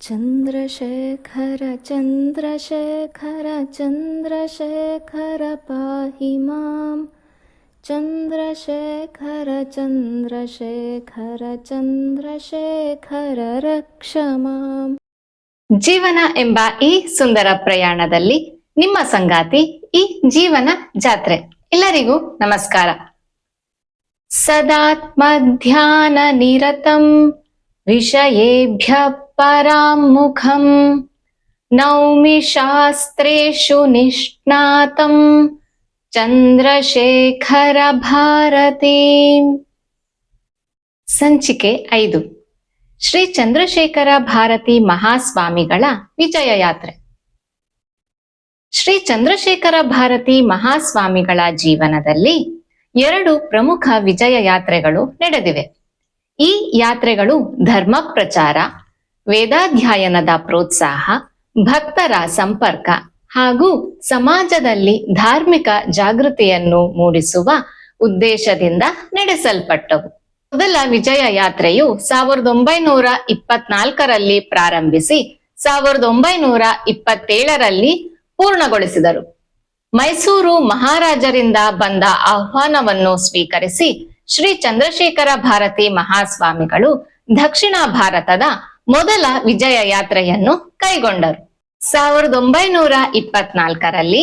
चन्द्रशेखर चन्द्रशेखर चन्द्रशेखर पाहि मां चन्द्रशेखर चन्द्रशेखर चन्द्रशेखर रक्ष माम् ಜೀವನ ಎಂಬ ಈ ಸುಂದರ ಪ್ರಯಾಣದಲ್ಲಿ ನಿಮ್ಮ ಸಂಗಾತಿ ಈ ಜೀವನ ಜಾತ್ರೆ ಎಲ್ಲರಿಗೂ ನಮಸ್ಕಾರ ಸದಾತ್ಮ ಧ್ಯಾನ ನಿರತಂ ವಿಷಯೇಭ್ಯ ನೌಮಿ ಶಾಸ್ತ್ರೇಷು ನಿಷ್ಣಾತಂ ಚಂದ್ರಶೇಖರ ಭಾರತಿ ಸಂಚಿಕೆ ಐದು ಶ್ರೀ ಚಂದ್ರಶೇಖರ ಭಾರತಿ ಮಹಾಸ್ವಾಮಿಗಳ ವಿಜಯ ಯಾತ್ರೆ ಶ್ರೀ ಚಂದ್ರಶೇಖರ ಭಾರತಿ ಮಹಾಸ್ವಾಮಿಗಳ ಜೀವನದಲ್ಲಿ ಎರಡು ಪ್ರಮುಖ ವಿಜಯ ಯಾತ್ರೆಗಳು ನಡೆದಿವೆ। ಈ ಯಾತ್ರೆಗಳು ಧರ್ಮ ಪ್ರಚಾರ ವೇದಾಧ್ಯಯನದ ಪ್ರೋತ್ಸಾಹ, ಭಕ್ತರ ಸಂಪರ್ಕ ಹಾಗೂ ಸಮಾಜದಲ್ಲಿ ಧಾರ್ಮಿಕ ಜಾಗೃತಿಯನ್ನು ಮೂಡಿಸುವ ಉದ್ದೇಶದಿಂದ ನಡೆಸಲ್ಪಟ್ಟವು. ಮೊದಲ ವಿಜಯ ಯಾತ್ರೆಯು ಸಾವಿರದ ಒಂಬೈನೂರ ಇಪ್ಪತ್ನಾಲ್ಕರಲ್ಲಿ ಪ್ರಾರಂಭಿಸಿ ಸಾವಿರದ ಒಂಬೈನೂರ ಇಪ್ಪತ್ತೇಳರಲ್ಲಿ ಪೂರ್ಣಗೊಳಿಸಿದರು. ಮೈಸೂರು ಮಹಾರಾಜರಿಂದ ಬಂದ ಆಹ್ವಾನವನ್ನು ಸ್ವೀಕರಿಸಿ ಶ್ರೀ ಚಂದ್ರಶೇಖರ ಭಾರತಿ ಮಹಾಸ್ವಾಮಿಗಳು ದಕ್ಷಿಣ ಭಾರತದ ಮೊದಲ ವಿಜಯ ಯಾತ್ರೆಯನ್ನು ಕೈಗೊಂಡರು. ಸಾವಿರದ ಒಂಬೈನೂರ ಇಪ್ಪತ್ನಾಲ್ಕರಲ್ಲಿ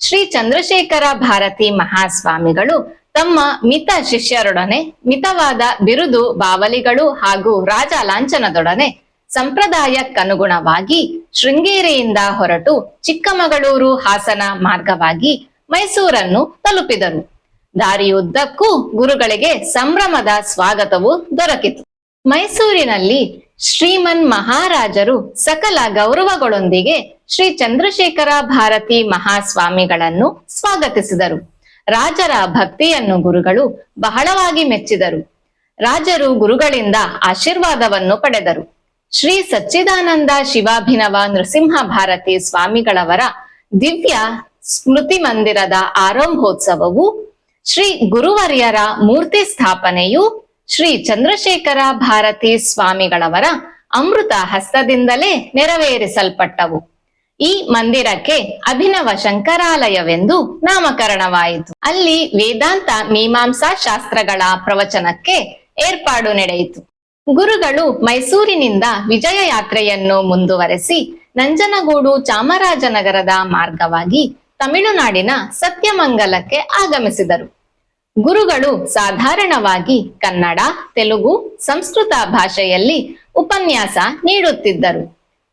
ಶ್ರೀ ಚಂದ್ರಶೇಖರ ಭಾರತಿ ಮಹಾಸ್ವಾಮಿಗಳು ತಮ್ಮ ಮಿತ ಶಿಷ್ಯರೊಡನೆ, ಮಿತವಾದ ಬಿರುದು ಬಾವಲಿಗಳು ಹಾಗೂ ರಾಜ ಲಾಂಛನದೊಡನೆ ಸಂಪ್ರದಾಯಕ್ಕನುಗುಣವಾಗಿ ಶೃಂಗೇರಿಯಿಂದ ಹೊರಟು ಚಿಕ್ಕಮಗಳೂರು ಹಾಸನ ಮಾರ್ಗವಾಗಿ ಮೈಸೂರನ್ನು ತಲುಪಿದರು. ದಾರಿಯುದ್ದಕ್ಕೂ ಗುರುಗಳಿಗೆ ಸಂಭ್ರಮದ ಸ್ವಾಗತವು ದೊರಕಿತು. ಮೈಸೂರಿನಲ್ಲಿ ಶ್ರೀಮನ್ ಮಹಾರಾಜರು ಸಕಲ ಗೌರವಗಳೊಂದಿಗೆ ಶ್ರೀ ಚಂದ್ರಶೇಖರ ಭಾರತಿ ಮಹಾಸ್ವಾಮಿಗಳನ್ನು ಸ್ವಾಗತಿಸಿದರು. ರಾಜರ ಭಕ್ತಿಯನ್ನು ಗುರುಗಳು ಬಹಳವಾಗಿ ಮೆಚ್ಚಿದರು. ರಾಜರು ಗುರುಗಳಿಂದ ಆಶೀರ್ವಾದವನ್ನು ಪಡೆದರು. ಶ್ರೀ ಸಚ್ಚಿದಾನಂದ ಶಿವಾಭಿನವ ನೃಸಿಂಹ ಭಾರತಿ ಸ್ವಾಮಿಗಳವರ ದಿವ್ಯ ಸ್ಮೃತಿ ಮಂದಿರದ ಆರಂಭೋತ್ಸವವು ಶ್ರೀ ಗುರುವರ್ಯರ ಮೂರ್ತಿ ಸ್ಥಾಪನೆಯು ಶ್ರೀ ಚಂದ್ರಶೇಖರ ಭಾರತಿ ಸ್ವಾಮಿಗಳವರ ಅಮೃತ ಹಸ್ತದಿಂದಲೇ ನೆರವೇರಿಸಲ್ಪಟ್ಟವು. ಈ ಮಂದಿರಕ್ಕೆ ಅಭಿನವ ಶಂಕರಾಲಯವೆಂದು ನಾಮಕರಣವಾಯಿತು. ಅಲ್ಲಿ ವೇದಾಂತ ಮೀಮಾಂಸಾ ಶಾಸ್ತ್ರಗಳ ಪ್ರವಚನಕ್ಕೆ ಏರ್ಪಾಡು ನಡೆಯಿತು. ಗುರುಗಳು ಮೈಸೂರಿನಿಂದ ವಿಜಯ ಯಾತ್ರೆಯನ್ನು ಮುಂದುವರೆಸಿ ನಂಜನಗೂಡು ಚಾಮರಾಜನಗರದ ಮಾರ್ಗವಾಗಿ ತಮಿಳುನಾಡಿನ ಸತ್ಯಮಂಗಲಕ್ಕೆ ಆಗಮಿಸಿದರು. ಗುರುಗಳು ಸಾಧಾರಣವಾಗಿ ಕನ್ನಡ, ತೆಲುಗು, ಸಂಸ್ಕೃತ ಭಾಷೆಯಲ್ಲಿ ಉಪನ್ಯಾಸ ನೀಡುತ್ತಿದ್ದರು.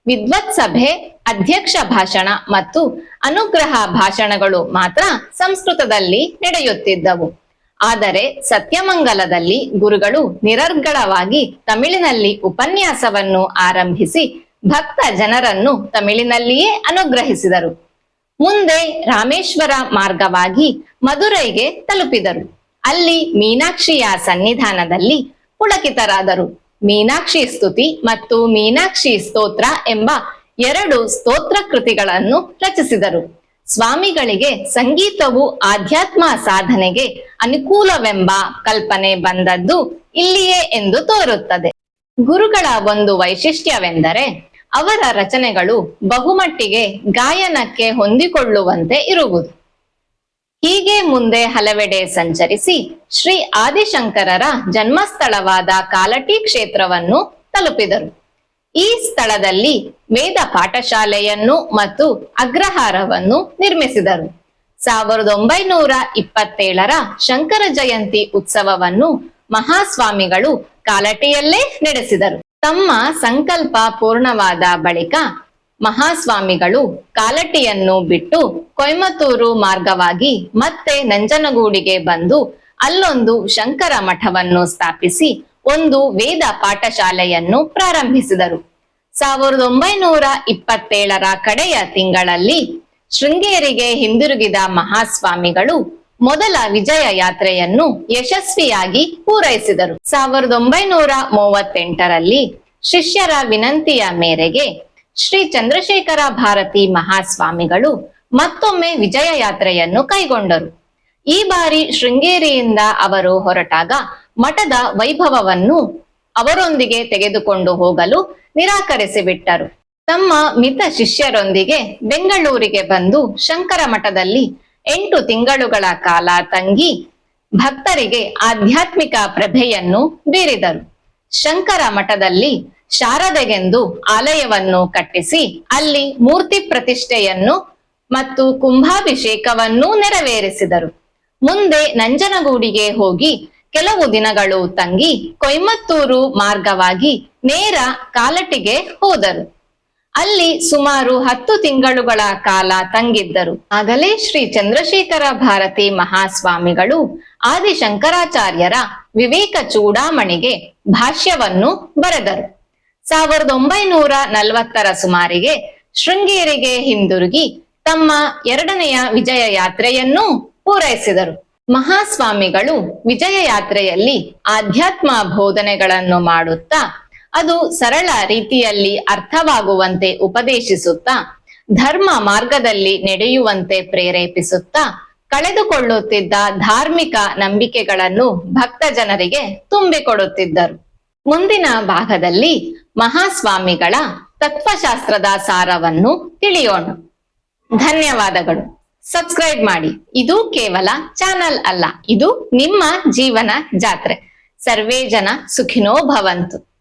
ವಿದ್ವತ್ ಸಭೆ, ಅಧ್ಯಕ್ಷ ಭಾಷಣ ಮತ್ತು ಅನುಗ್ರಹ ಭಾಷಣಗಳು ಮಾತ್ರ ಸಂಸ್ಕೃತದಲ್ಲಿ ನಡೆಯುತ್ತಿದ್ದವು. ಆದರೆ ಸತ್ಯಮಂಗಲದಲ್ಲಿ ಗುರುಗಳು ನಿರರ್ಗಳವಾಗಿ ತಮಿಳಿನಲ್ಲಿ ಉಪನ್ಯಾಸವನ್ನು ಆರಂಭಿಸಿ ಭಕ್ತ ಜನರನ್ನು ತಮಿಳಿನಲ್ಲಿಯೇ ಅನುಗ್ರಹಿಸಿದರು. ಮುಂದೆ ರಾಮೇಶ್ವರ ಮಾರ್ಗವಾಗಿ ಮಧುರೈಗೆ ತಲುಪಿದರು. ಅಲ್ಲಿ ಮೀನಾಕ್ಷಿಯ ಸನ್ನಿಧಾನದಲ್ಲಿ ಪುಳಕಿತರಾದರು. ಮೀನಾಕ್ಷಿ ಸ್ತುತಿ ಮತ್ತು ಮೀನಾಕ್ಷಿ ಸ್ತೋತ್ರ ಎಂಬ ಎರಡು ಸ್ತೋತ್ರ ಕೃತಿಗಳನ್ನು ರಚಿಸಿದರು. ಸ್ವಾಮಿಗಳಿಗೆ ಸಂಗೀತವು ಆಧ್ಯಾತ್ಮ ಸಾಧನೆಗೆ ಅನುಕೂಲವೆಂಬ ಕಲ್ಪನೆ ಬಂದದ್ದು ಇಲ್ಲಿಯೇ ಎಂದು ತೋರುತ್ತದೆ. ಗುರುಗಳ ಒಂದು ವೈಶಿಷ್ಟ್ಯವೆಂದರೆ ಅವರ ರಚನೆಗಳು ಬಹುಮಟ್ಟಿಗೆ ಗಾಯನಕ್ಕೆ ಹೊಂದಿಕೊಳ್ಳುವಂತೆ ಇರುವುದು. ಹೀಗೆ ಮುಂದೆ ಹಲವೆಡೆ ಸಂಚರಿಸಿ ಶ್ರೀ ಆದಿಶಂಕರರ ಜನ್ಮಸ್ಥಳವಾದ ಕಾಲಟಿ ಕ್ಷೇತ್ರವನ್ನು ತಲುಪಿದರು. ಈ ಸ್ಥಳದಲ್ಲಿ ವೇದ ಪಾಠಶಾಲೆಯನ್ನು ಮತ್ತು ಅಗ್ರಹಾರವನ್ನು ನಿರ್ಮಿಸಿದರು. ಸಾವಿರದ ಒಂಬೈನೂರ ಇಪ್ಪತ್ತೇಳರ ಶಂಕರ ಜಯಂತಿ ಉತ್ಸವವನ್ನು ಮಹಾಸ್ವಾಮಿಗಳು ಕಾಲಟಿಯಲ್ಲೇ ನಡೆಸಿದರು. ತಮ್ಮ ಸಂಕಲ್ಪ ಪೂರ್ಣವಾದ ಬಳಿಕ ಮಹಾಸ್ವಾಮಿಗಳು ಕಾಲಟಿಯನ್ನು ಬಿಟ್ಟು ಕೊಯಮತ್ತೂರು ಮಾರ್ಗವಾಗಿ ಮತ್ತೆ ನಂಜನಗೂಡಿಗೆ ಬಂದು ಅಲ್ಲೊಂದು ಶಂಕರ ಮಠವನ್ನು ಸ್ಥಾಪಿಸಿ ಒಂದು ವೇದ ಪಾಠಶಾಲೆಯನ್ನು ಪ್ರಾರಂಭಿಸಿದರು. ಸಾವಿರದ ಒಂಬೈನೂರ ಇಪ್ಪತ್ತೇಳರ ಕಡೆಯ ತಿಂಗಳಲ್ಲಿ ಶೃಂಗೇರಿಗೆ ಹಿಂದಿರುಗಿದ ಮಹಾಸ್ವಾಮಿಗಳು ಮೊದಲ ವಿಜಯ ಯಾತ್ರೆಯನ್ನು ಯಶಸ್ವಿಯಾಗಿ ಪೂರೈಸಿದರು. ಸಾವಿರದ ಒಂಬೈನೂರ ಮೂವತ್ತೆಂಟರಲ್ಲಿ ಶಿಷ್ಯರ ವಿನಂತಿಯ ಮೇರೆಗೆ ಶ್ರೀ ಚಂದ್ರಶೇಖರ ಭಾರತಿ ಮಹಾಸ್ವಾಮಿಗಳು ಮತ್ತೊಮ್ಮೆ ವಿಜಯ ಯಾತ್ರೆಯನ್ನು ಕೈಗೊಂಡರು. ಈ ಬಾರಿ ಶೃಂಗೇರಿಯಿಂದ ಅವರು ಹೊರಟಾಗ ಮಠದ ವೈಭವವನ್ನು ಅವರೊಂದಿಗೆ ತೆಗೆದುಕೊಂಡು ಹೋಗಲು ನಿರಾಕರಿಸಿಬಿಟ್ಟರು. ತಮ್ಮ ಮಿತ ಶಿಷ್ಯರೊಂದಿಗೆ ಬೆಂಗಳೂರಿಗೆ ಬಂದು ಶಂಕರ ಮಠದಲ್ಲಿ ಎಂಟು ತಿಂಗಳುಗಳ ಕಾಲ ತಂಗಿ ಭಕ್ತರಿಗೆ ಆಧ್ಯಾತ್ಮಿಕ ಪ್ರಭೆಯನ್ನು ಬೀರಿದರು. ಶಂಕರ ಮಠದಲ್ಲಿ ಶಾರದೆಗೆಂದು ಆಲಯವನ್ನು ಕಟ್ಟಿಸಿ ಅಲ್ಲಿ ಮೂರ್ತಿ ಪ್ರತಿಷ್ಠೆಯನ್ನು ಮತ್ತು ಕುಂಭಾಭಿಷೇಕವನ್ನು ನೆರವೇರಿಸಿದರು. ಮುಂದೆ ನಂಜನಗೂಡಿಗೆ ಹೋಗಿ ಕೆಲವು ದಿನಗಳು ತಂಗಿ ಕೊಯ್ಮತ್ತೂರು ಮಾರ್ಗವಾಗಿ ನೇರ ಕಾಲಟಿಗೆ ಹೋದರು. ಅಲ್ಲಿ ಸುಮಾರು ಹತ್ತು ತಿಂಗಳುಗಳ ಕಾಲ ತಂಗಿದ್ದರು. ಆಗಲೇ ಶ್ರೀ ಚಂದ್ರಶೇಖರ ಭಾರತಿ ಮಹಾಸ್ವಾಮಿಗಳು ಆದಿಶಂಕರಾಚಾರ್ಯರ ವಿವೇಕ ಚೂಡಾಮಣಿಗೆ ಭಾಷ್ಯವನ್ನು ಬರೆದರು. ಸಾವಿರದ ಒಂಬೈನೂರ ನಲವತ್ತರ ಸುಮಾರಿಗೆ ಶೃಂಗೇರಿಗೆ ಹಿಂದಿರುಗಿ ತಮ್ಮ ಎರಡನೆಯ ವಿಜಯ ಯಾತ್ರೆಯನ್ನೂ ಪೂರೈಸಿದರು. ಮಹಾಸ್ವಾಮಿಗಳು ವಿಜಯ ಯಾತ್ರೆಯಲ್ಲಿ ಆಧ್ಯಾತ್ಮ ಬೋಧನೆಗಳನ್ನು ಮಾಡುತ್ತಾ ಅದು ಸರಳ ರೀತಿಯಲ್ಲಿ ಅರ್ಥವಾಗುವಂತೆ ಉಪದೇಶಿಸುತ್ತಾ, ಧರ್ಮ ಮಾರ್ಗದಲ್ಲಿ ನಡೆಯುವಂತೆ ಪ್ರೇರೇಪಿಸುತ್ತಾ, ಕಳೆದುಕೊಳ್ಳುತ್ತಿದ್ದ ಧಾರ್ಮಿಕ ನಂಬಿಕೆಗಳನ್ನು ಭಕ್ತ ಜನರಿಗೆ ತುಂಬಿಕೊಡುತ್ತಿದ್ದರು. ಮುಂದಿನ ಭಾಗದಲ್ಲಿ ಮಹಾಸ್ವಾಮಿಗಳ ತತ್ವಶಾಸ್ತ್ರದ ಸಾರವನ್ನು ತಿಳಿಯೋಣ. ಧನ್ಯವಾದಗಳು. ಸಬ್ಸ್ಕ್ರೈಬ್ ಮಾಡಿ. ಇದು ಕೇವಲ ಚಾನಲ್ ಅಲ್ಲ, ಇದು ನಿಮ್ಮ ಜೀವನ ಜಾತ್ರೆ. ಸರ್ವೇ ಜನ ಸುಖಿನೋ ಭವಂತು.